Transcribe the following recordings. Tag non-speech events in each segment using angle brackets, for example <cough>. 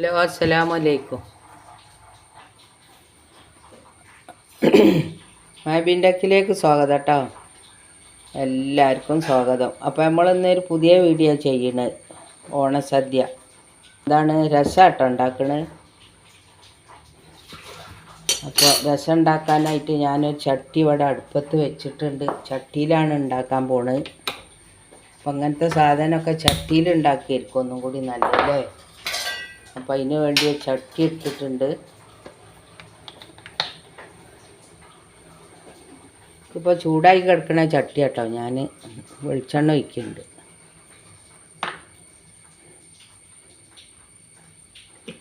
Hello അസ്സലാമു അലൈക്കും മാബിൻഡക്കിലേക്ക് സ്വാഗതം കേട്ടോ എല്ലാവർക്കും സ്വാഗതം. അപ്പോൾ നമ്മൾ നമ്മളിന്നൊരു പുതിയ വീഡിയോ ചെയ്യണത് ഓണസദ്യ. എന്താണ് രസമാട്ടോ ഉണ്ടാക്കണത് അപ്പോൾ രസം ഉണ്ടാക്കാനായിട്ട് ഞാൻ ചട്ടി ഇവിടെ അടുപ്പത്ത് വെച്ചിട്ടുണ്ട്. ചട്ടിയിലാണ് ഉണ്ടാക്കാൻ പോണത് അപ്പം അങ്ങനത്തെ സാധനമൊക്കെ ചട്ടിയിൽ ഉണ്ടാക്കിയിരിക്കും ഒന്നും കൂടി നല്ലതല്ലേ അപ്പം അതിന് വേണ്ടി ചട്ടി എടുത്തിട്ടുണ്ട് ഇപ്പോൾ ചൂടായി കിടക്കണ ചട്ടി കേട്ടോ ഞാൻ വെളിച്ചെണ്ണ ഒഴിക്കുന്നുണ്ട്.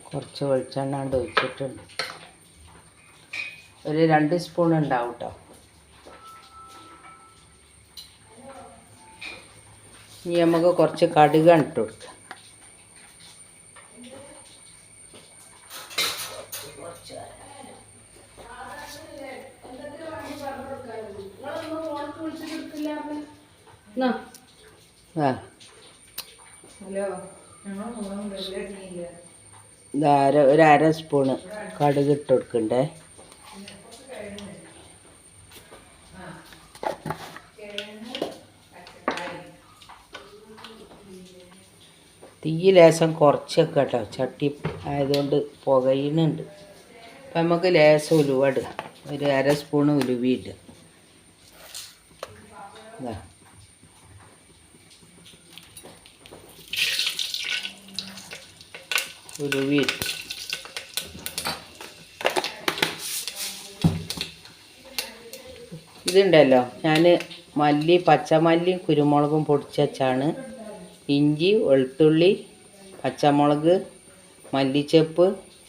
കുറച്ച് വെളിച്ചെണ്ണ കൊണ്ട് ഒഴിച്ചിട്ടുണ്ട്. ഒരു രണ്ട് സ്പൂൺ ഉണ്ടാവും കേട്ടോ. ഇനി നമുക്ക് കുറച്ച് കടുക് ഇട്ട് കൊടുക്കാം. അര ഒരു അര സ്പൂണ് കടുക് ഇട്ട് കൊടുക്കണ്ടേ? തീ ലേശം കുറച്ചൊക്കെ കേട്ടോ ചട്ടി ആയതുകൊണ്ട് പുകയുന്നുണ്ട് അപ്പം നമുക്ക് ലേശം ഉലുവ ഇടുക. ഒരു അര സ്പൂണ് ഉലുവ ഇടുക. Wheat. ഇതുണ്ടല്ലോ. ഞാൻ മല്ലി പച്ചമല്ലിയും കുരുമുളകും പൊടിച്ച് വെച്ചാണ്. ഇഞ്ചി വെളുത്തുള്ളി പച്ചമുളക് മല്ലിച്ചപ്പ്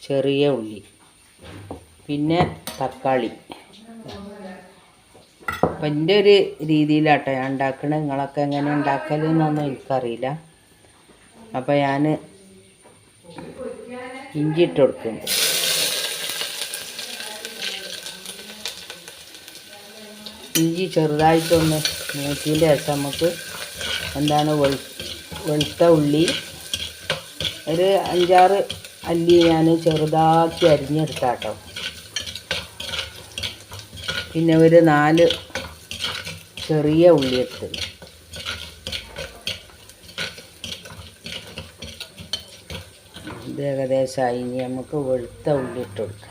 ചെറിയ ഉള്ളി. പിന്നെ തക്കാളി. അപ്പം എന്റെ ഒരു രീതിയിലാട്ടോ ഞാൻ ഉണ്ടാക്കണത്. നിങ്ങളൊക്കെ എങ്ങനെ ഉണ്ടാക്കലെന്നൊന്നും എനിക്കറിയില്ല. അപ്പം ഞാൻ ഇഞ്ചി ഇട്ട് കൊടുക്കുന്നുണ്ട് ഇഞ്ചി ചെറുതായിട്ടൊന്ന് മൂത്തിന്റെ ശേഷം നമുക്ക് എന്താണ് വെളു വെളുത്ത ഉള്ളി. ഒരു അഞ്ചാറ് അല്ലി ഞാൻ ചെറുതാക്കി അരിഞ്ഞെടുത്താട്ടോ. പിന്നെ ഒരു നാല് ചെറിയ ഉള്ളി എടുത്ത് ഏകദേശമായി ഇനി നമുക്ക് വെളുത്ത ഉള്ളി ഇട്ട് കൊടുക്കാം.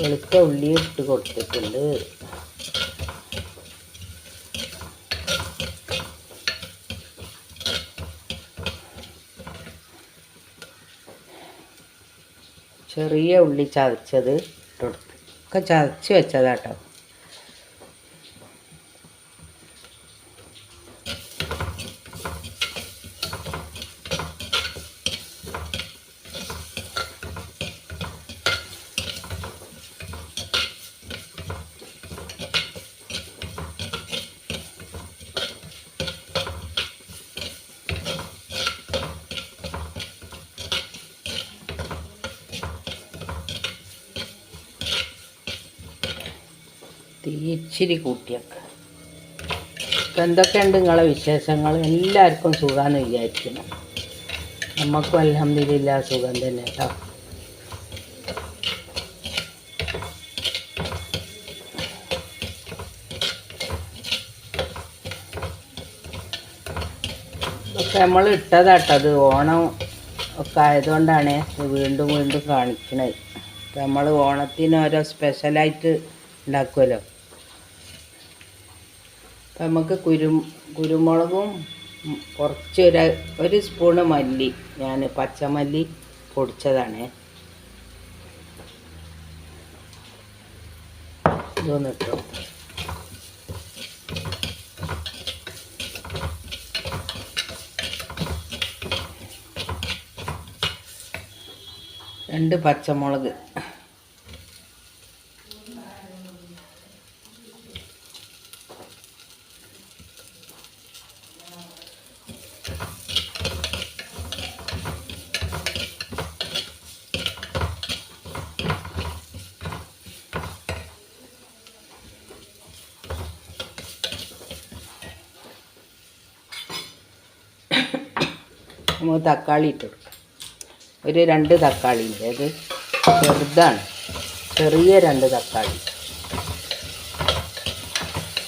വെളുത്ത ഉള്ളി ഇട്ട് കൊടുത്തിട്ടുണ്ട്. ചെറിയ ഉള്ളി ചതച്ചത് ഇട്ട് കൊടുത്തു. ഒക്കെ ചതച്ച് വെച്ചതാട്ടോ. ഇച്ചിരി കൂട്ടിയൊക്കെ. ഇപ്പം എന്തൊക്കെയുണ്ട് നിങ്ങളെ വിശേഷങ്ങൾ? എല്ലാവർക്കും സുഖമെന്ന് വിചാരിക്കുന്നു. നമുക്കും അലഹമില്ല സുഖം തന്നെ കേട്ടോ. ഇതൊക്കെ നമ്മൾ ഇട്ടതാട്ടത് ഓണം ഒക്കെ ആയതുകൊണ്ടാണ് വീണ്ടും വീണ്ടും കാണിക്കണത് നമ്മൾ ഓണത്തിന് ഓരോ സ്പെഷ്യലായിട്ട് ഉണ്ടാക്കുമല്ലോ നമുക്ക് കുരു കുരുമുളകും കുറച്ച് ഒരു ഒരു സ്പൂണ് മല്ലി. ഞാൻ പച്ചമല്ലി പൊടിച്ചതാണ്. ഇതൊന്ന് രണ്ട് പച്ചമുളക്. നമുക്ക് തക്കാളി ഇട്ട് കൊടുക്കാം. ഒരു രണ്ട് തക്കാളി ഉണ്ട് അത് ചെറുതാണ്. ചെറിയ രണ്ട് തക്കാളി.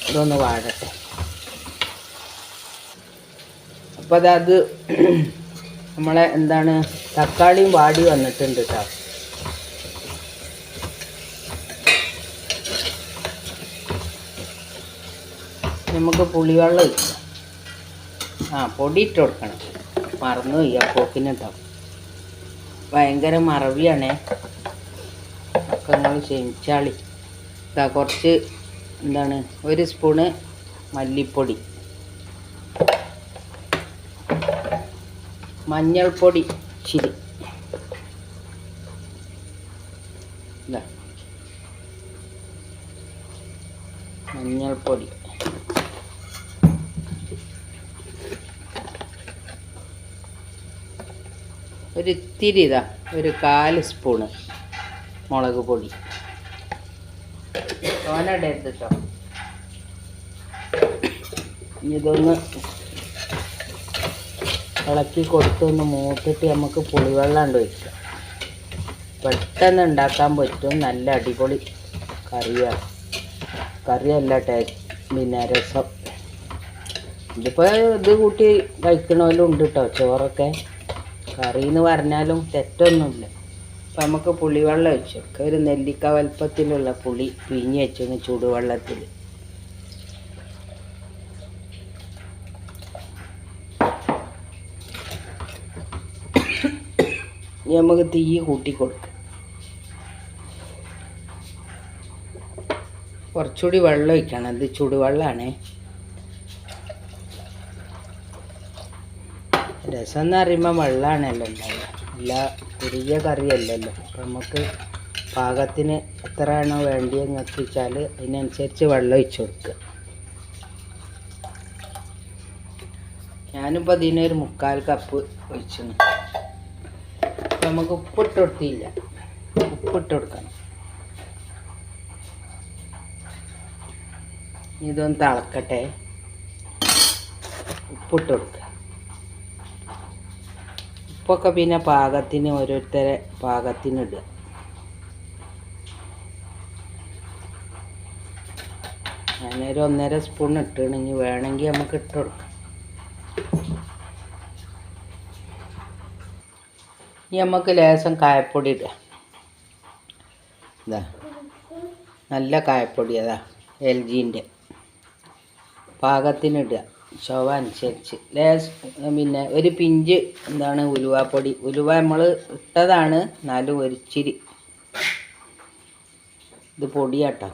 ഇതൊന്ന് വാഴട്ടെ. അപ്പോൾ അതത് <clears throat> നമ്മളെ എന്താണ് തക്കാളിയും വാടി വന്നിട്ടുണ്ട് കേട്ടോ നമുക്ക് പുളിവെള്ളം ആ പൊടി ഇട്ട് കൊടുക്കണം. മറന്നു പോയി അപ്പോക്കിന് കേട്ടോ ഭയങ്കര മറവിയാണേ. ഒക്കെ നിങ്ങൾ ക്ഷമിച്ചാളി. ഇതാ കുറച്ച് എന്താണ് ഒരു സ്പൂണ് മല്ലിപ്പൊടി. മഞ്ഞൾപ്പൊടി ചിരി മഞ്ഞൾപ്പൊടി. ഒരു ഇത്തിരി ഇതാ ഒരു കാൽ സ്പൂണ് മുളക് പൊടി. തോനടരുത് കേട്ടോ ഇതൊന്ന് ഇളക്കി കൊടുത്തൊന്ന് മൂത്തിട്ട് നമുക്ക് പുളിവെള്ളം ഉണ്ട് വെക്കാം പെട്ടെന്ന് ഉണ്ടാക്കാൻ പറ്റും. നല്ല അടിപൊളി കറിയാണ് കറിയല്ല ടേസ്റ്റ് പിന്നെ രസം. ഇതിപ്പോൾ ഇത് കൂട്ടി കഴിക്കണമല്ലോ ഉണ്ട് കേട്ടോ ചോറൊക്കെ. കറി എന്ന് പറഞ്ഞാലും തെറ്റൊന്നുമില്ല. അപ്പം നമുക്ക് പുളിവെള്ളം വെച്ചു ഒരു നെല്ലിക്ക വലുപ്പത്തിലുള്ള പുളി പിഴിഞ്ഞ് വെച്ചു ചൂടുവെള്ളത്തിൽ നമുക്ക് തീ കൂട്ടി കൊടുക്കാം. കുറച്ചുകൂടി വെള്ളം ഒഴിക്കണം. ഇത് ചൂടുവെള്ളമാണേ രസം എന്ന് പറയുമ്പോൾ വെള്ളമാണല്ലോ ഉണ്ടാവുക. അല്ല കുറുകിയ കറിയല്ലല്ലോ. അപ്പം നമുക്ക് പാകത്തിന് എത്രയാണോ വേണ്ടിയെന്ന് വെച്ചാൽ അതിനനുസരിച്ച് വെള്ളം ഒഴിച്ച് കൊടുക്കുക. ഞാനിപ്പോൾ ഇതിനൊരു മുക്കാൽ കപ്പ് ഒഴിച്ചു നമുക്ക് ഉപ്പിട്ട് കൊടുത്തില്ല. ഉപ്പിട്ട് കൊടുക്കണം. ഇതൊന്ന് തിളക്കട്ടെ. ഉപ്പിട്ട് കൊടുക്കുക. ഉപ്പൊക്കെ പിന്നെ പാകത്തിന് ഓരോരുത്തരെ പാകത്തിന് ഇടുക ഞാനൊരു ഒന്നര സ്പൂൺ ഇട്ടിണെങ്കിൽ വേണമെങ്കിൽ നമുക്ക് ഇട്ട് കൊടുക്കാം. ഇനി നമുക്ക് ലേശം കായപ്പൊടി ഇടുക. ഇതാ. നല്ല കായപ്പൊടി അതാ എൽ ജീന്റെ പാകത്തിന് ഇടുക ചൊവ അനുസരിച്ച് ലേസ് പിന്നെ ഒരു പിഞ്ച് എന്താണ് ഉലുവാപ്പൊടി. ഉലുവ നമ്മൾ ഇട്ടതാണ് എന്നാലും ഒരിച്ചിരി ഇത് പൊടിയാട്ടോ.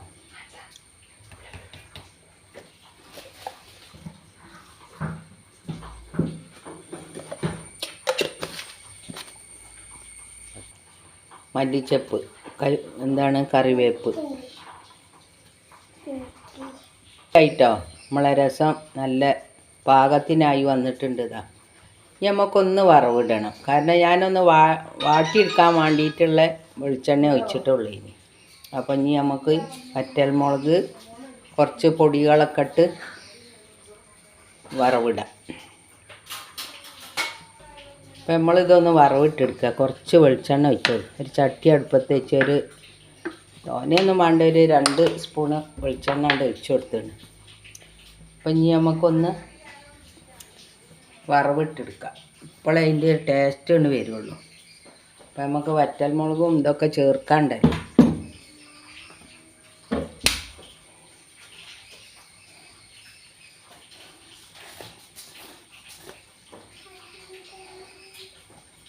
മല്ലിച്ചപ്പ് എന്താണ് കറിവേപ്പ്. ആയിട്ടോ നമ്മളെ രസം നല്ല പാകത്തിനായി വന്നിട്ടുണ്ട് ഇതാ നമുക്കൊന്ന് വറവിടണം. കാരണം ഞാനൊന്ന് വാ വാട്ടിയെടുക്കാൻ വേണ്ടിയിട്ടുള്ള വെളിച്ചെണ്ണ ഒഴിച്ചിട്ടുള്ളൂ ഇനി. അപ്പം ഇനി നമുക്ക് വറ്റൽമുളക് കുറച്ച് പൊടികളൊക്കെ ഇട്ട് വറവിടാം. അപ്പം നമ്മളിതൊന്ന് വറവിട്ടെടുക്കുക. കുറച്ച് വെളിച്ചെണ്ണ ഒഴിച്ചത് ഒരു ചട്ടി അടുപ്പത്ത് വെച്ച് ഒരു തോനെയൊന്നും വേണ്ട ഒരു രണ്ട് സ്പൂണ് വെളിച്ചെണ്ണ കൊണ്ട് ഒഴിച്ചു കൊടുത്തിട്ടുണ്ട് അപ്പം ഇനി നമുക്കൊന്ന് വറവിട്ടെടുക്കാം ഇപ്പോഴേ അതിന്റെ ടേസ്റ്റ് കൊണ്ട് വരുള്ളൂ. അപ്പം നമുക്ക് വറ്റൽമുളകും ഇതൊക്കെ ചേർക്കാണ്ടല്ലോ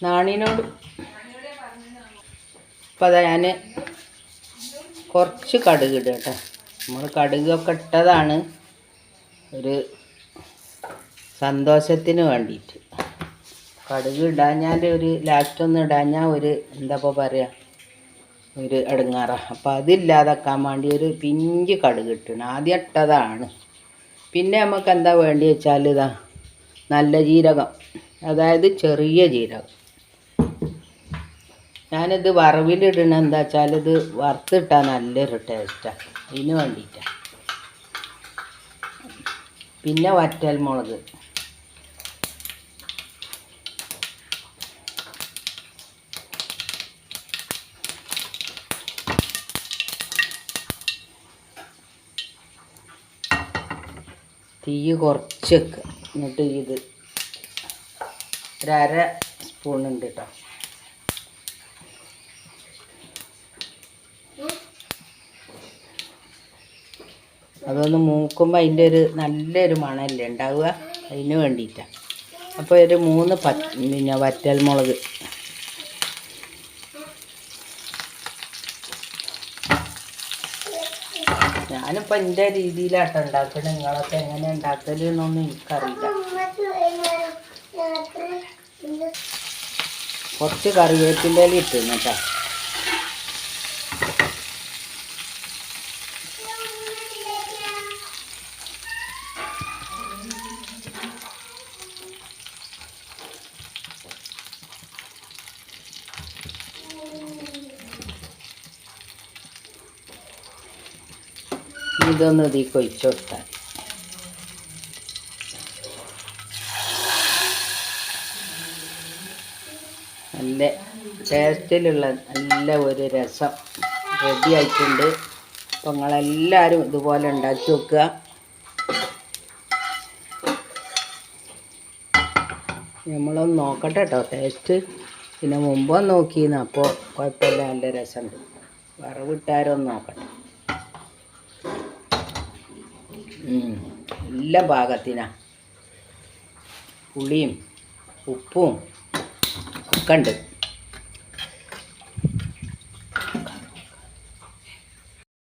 നാണിനോട് അപ്പം അതാ ഞാൻ കുറച്ച് കടുക് നമ്മൾ കടുകൊക്കെ ഇട്ടതാണ് ഒരു സന്തോഷത്തിന് വേണ്ടിയിട്ട്. കടുക് ഇടാഞ്ഞാൽ ഒരു ലാസ്റ്റ് ഒന്ന് ഇടാഞ്ഞാൽ ഒരു എന്താ പറയുക ഒരു ഇടങ്ങാറ അപ്പം അതില്ലാതാക്കാൻ വേണ്ടി ഒരു പിഞ്ച് കടുക് ഇട്ടണം. ആദ്യം ഇട്ടതാണ്. പിന്നെ നമുക്ക് എന്താ വേണ്ടി വെച്ചാൽ ഇതാ നല്ല ജീരകം. അതായത് ചെറിയ ജീരകം. ഞാനിത് വറവിലിടണ എന്താ വെച്ചാൽ ഇത് വറുത്തിട്ടാൽ നല്ലൊരു ടേസ്റ്റാണ് അതിന് വേണ്ടിയിട്ടാണ് പിന്നെ വറ്റൽ മുളക് തീ കുറച്ച് വെക്കുക എന്നിട്ട് ഇത് ഒരര സ്പൂണുണ്ട് കേട്ടോ അതൊന്ന് മൂക്കുമ്പോൾ അതിന്റെ ഒരു നല്ലൊരു മണമല്ലേ ഉണ്ടാവുക? അതിന് വേണ്ടിയിട്ടാണ് അപ്പോൾ ഒരു മൂന്ന് പ പിന്നെ വറ്റൽ ഞാനിപ്പോൾ എന്റെ രീതിയിലാട്ടോ ഉണ്ടാക്കുന്നത് നിങ്ങളൊക്കെ എങ്ങനെ ഉണ്ടാക്കൽ എന്നൊന്നും എനിക്കറിയില്ല. കുറച്ച് കറിവേപ്പിന്റെ ഇട്ടിരുന്നു കേട്ടോ. ഇതൊന്ന് ഇതിൽ കൊഴിച്ചു കൊടുത്താൽ നല്ല ടേസ്റ്റിലുള്ള നല്ല ഒരു രസം റെഡി ആയിട്ടുണ്ട്. അപ്പോൾ നിങ്ങളെല്ലാവരും ഇതുപോലെ ഉണ്ടാക്കി വെക്കുക നമ്മളൊന്ന് നോക്കട്ടെ കേട്ടോ ടേസ്റ്റ് പിന്നെ മുമ്പൊന്ന് നോക്കിയിരുന്നു അപ്പോൾ കുഴപ്പമില്ല നല്ല രസമുണ്ട്. വറവിട്ടാരൊന്ന് നോക്കട്ടെ. എല്ലാ ഭാഗത്തിനാ പുളിയും ഉപ്പും ഒക്കെ ഉണ്ട്.